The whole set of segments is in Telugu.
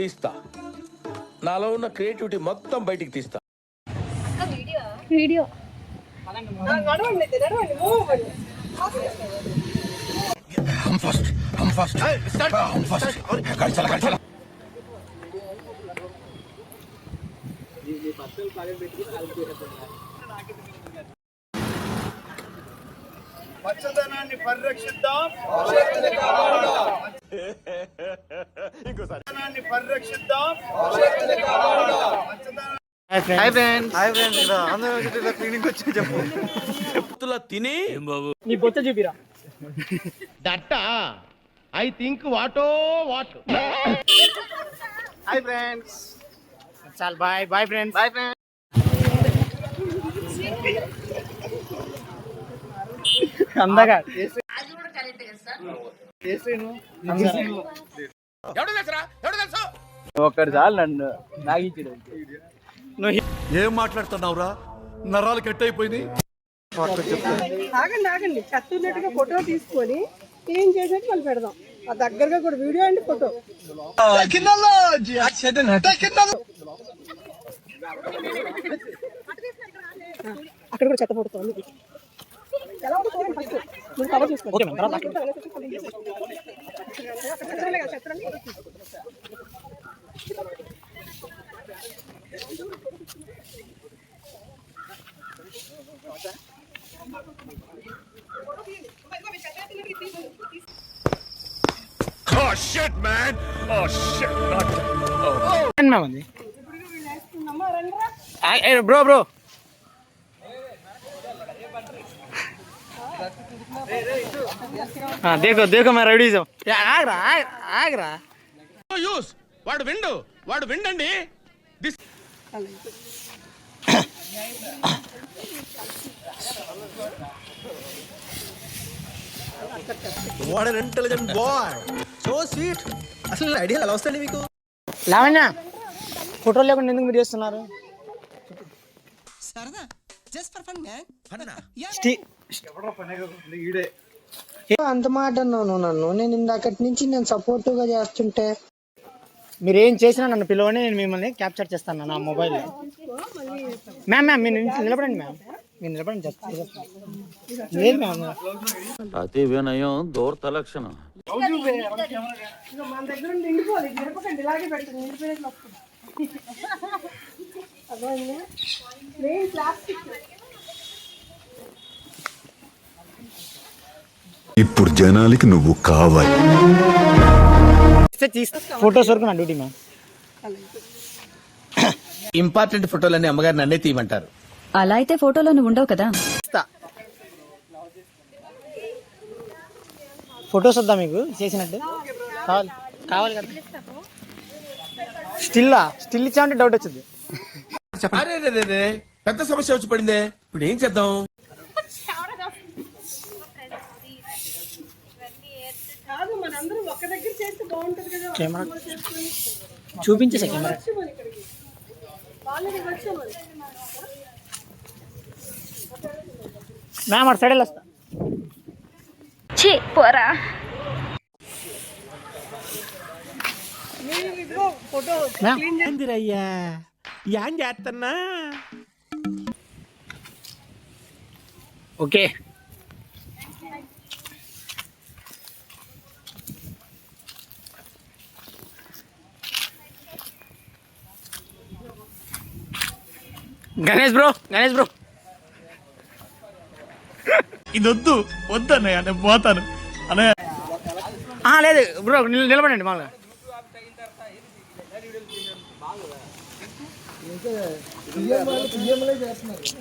తీస్తా. నాలో ఉన్న క్రియేటివిటీ మొత్తం బయటికి తీస్తా. వీడియో. పచ్చదనాన్ని పరిరక్షిద్దాం. పచ్చదనాన్ని పరిరక్షిద్దాం. పచ్చదనాన్ని హాయ్ ఫ్రెండ్స్ హాయ్ ఫ్రెండ్స్ ఇక్కడ ఆంధ్ర క్లినిక్ వచ్చి చెప్పు. చెప్తులా తిని. నీ బొచ్చ చూపిరా. హాయ్ ఫ్రెండ్స్ చాలు bye bye friends bye friends అందగా ఒక్కడు చాలు నన్ను నాగించడు ఏం మాట్లాడుతున్నావురా? నరాలు కట్ అయిపోయింది ఆగండి ఆగండి. చెత్త ఉన్నట్టుగా ఫోటో తీసుకొని క్లీన్ చేసేట్టు మళ్ళీ పెడదాం. ఆ దగ్గరగా కూడా వీడియో అండి ఫోటో అక్కడ కూడా చెత్త పడుతుంది. ఎలా చూడండి ఫస్ట్ కవర్ చేసుకోండి చెత్తలే కదా, చెత్తలన్నీ మంది బ్రో బ్రో. దేకో దేకో మరి రెడీ ఆగరా ఆగరా, ఆగరా యూస్ వాడు విండు. వాడు విండండి. This what an intelligent boy so sweet అసలు ఐడియా ఎలా వస్తాయి మీకు? లావణ్య ఫోటో లేకుండా ఎందుకు మీరు చేస్తున్నారు? స్టీ- అంత మాట అన్నావు నన్ను. నేను ఇందాకటి నుంచి నేను సపోర్టివ్గా చేస్తుంటే మీరు ఏం చేసినా నన్ను పిలవని నేను మిమ్మల్ని క్యాప్చర్ చేస్తాను నా మొబైల్లో మ్యామ్ మ్యామ్ మీరు నిల్- నిలబడండి మ్యామ్ మీరు నిలబడండి జస్ట్ లేదు మ్యామ్ అతి వినయం దూర్త లక్షణం. మన దగ్గర నుండి నిండిపోవాలి నిండిపోకండి ఇలాగే పెట్టండి నిండిపోయినట్లు వస్తుంది అర్థమైందా మెయిన్ ప్లాస్టిక్ ఇప్పుడు జనాలకి నువ్వు కావాలి. ఫోటోస్ వరకు నా డ్యూటీ మ్యామ్ ఇంపార్టెంట్ ఫోటోలన్నీ అమ్మగారు నన్నే తీయమంటారు. అలా అయితే ఫోటోలో నువ్వు ఉండవు కదా. ఫొటోస్ వద్దా మీకు? చేసినట్టు? కావాలి. కావాలి కదా. స్టిల్లా? స్టిల్ ఇచ్చామంటే డౌట్ వచ్చింది. పెద్ద సమస్య వచ్చి పడిందే. ఇప్పుడు ఏం చేద్దాం? కాదు మనందరం ఒక్క దగ్గర చేస్తే బాగుంటది కదా. కెమెరా చూపించేసా కెమెరా. మ్యామ్ అటు సైడ్ వెళ్ళొస్తా. ఛీ పోరా. ఏందిరయ్యా? ఏం చేస్తున్నా okay. Ganesh bro Ganesh bro. ఇదొద్దు వద్దన్నయ్య నేను పోతాను. అన్నయ్య. లేదు బ్రో నిల- నిలబడండి మామూలుగా.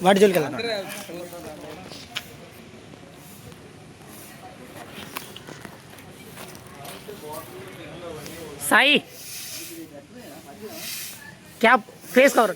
వాటి జోలికి సాయి. Cap face cover.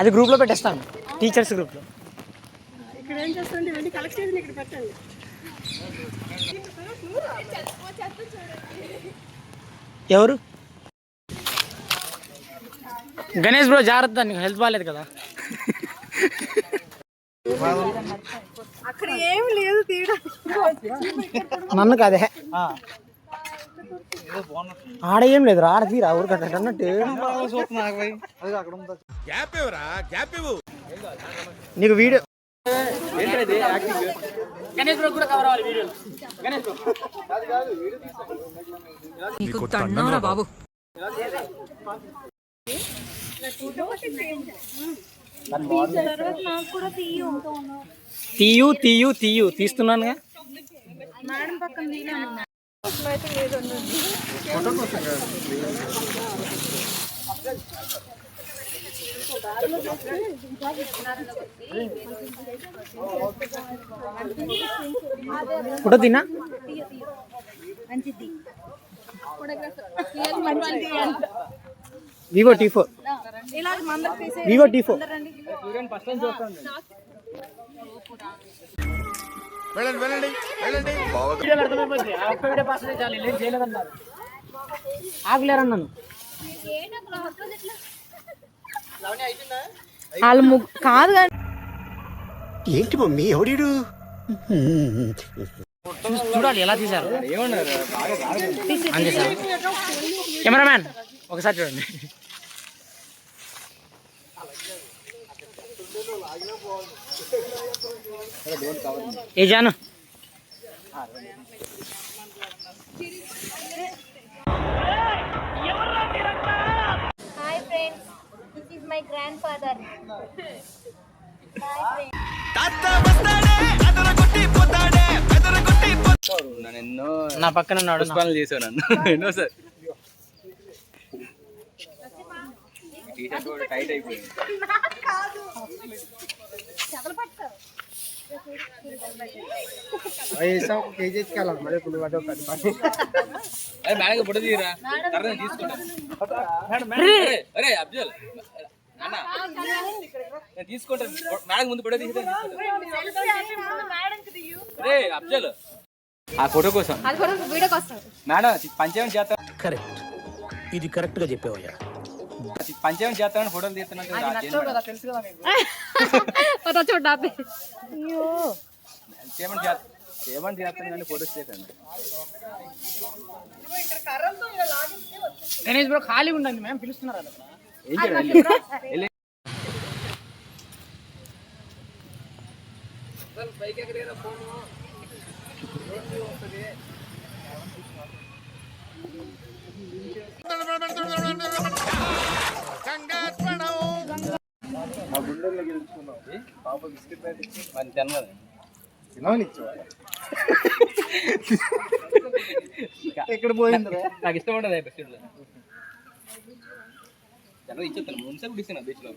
అది గ్రూప్లో పెట్టేస్తాను. టీచర్స్ గ్రూప్లో. ఇక్కడ ఏం చేస్తారంటే ఇవన్నీ కలెక్ట్ చేసి ఇక్కడ పెట్టండి. ఎవరు? గణేష్ బ్రో జాగ్రత్త నీకు హెల్త్ బాగాలేదు కదా. అక్కడ ఏం లేదు నన్ను కాదే. ఆడ ఏం లేదు ఆడ తీరా ఊరికట్ట అన్నట్టు. గ్యాప్ ఇవ్వరా? గ్యాప్ ఇవ్వు. నీకు వీడియో గణేష్ బ్రో కూడా కవర్ అవ్వాలి వీడియో గణేష్ బ్రో. బాబు. తీయు తీయు తీయు. తీస్తున్నానుగా. ఫోటో తిన్నా? Vivo T four. ఇలా మందరు తీసే వివో టీ ఫోర్. వెళ్ళండి వెళ్ళండి వెళ్ళండి. ఆగలేరన్నాను. వాళ్ళు ముగ్గు కాదు కానీ ఏంటి మమ్మీ ఎవడీడు? చూడాలి ఎలా తీశారు? అంతే సార్ కెమెరామ్యాన్ ఒకసారి చూడండి. ఏ జాను? ఇస్ మై గ్రాండ్ ఫాదర్ నా పక్కన ఉన్నాడు. పనులు చేసావు నన్ను. ఎన్నో సార్? టీషర్ట్ కూడా టైట్ అయిపోయింది. నేను తీసుకుంటాను. మేడం ముందు ఫోటో తీసుకుంటాను. రే అబ్జల్ ఆ ఫోటో కోసం. అది కూడా మేడం పంచాయతీ చేస్తా కరెక్ట్. ఇది కరెక్ట్గా చెప్పావయ్యా పంచాయతీ చేస్తామని ఫోటోలు తీస్తున్నాను చూడ చేస్తాను కానీ ఫోటోస్ గణేష్ బ్రో ఖాళీగా ఉండండి మేము పిలుస్తున్నారు? చేయాలి? మరి తిన్నది ఎక్కడ పోయింది నాకు ఇష్టం ఉండదు బిస్కెట్లు. జనరల్ ఇచ్చేస్తాను. ముందు కూడా ఇస్తాను. బీచ్లో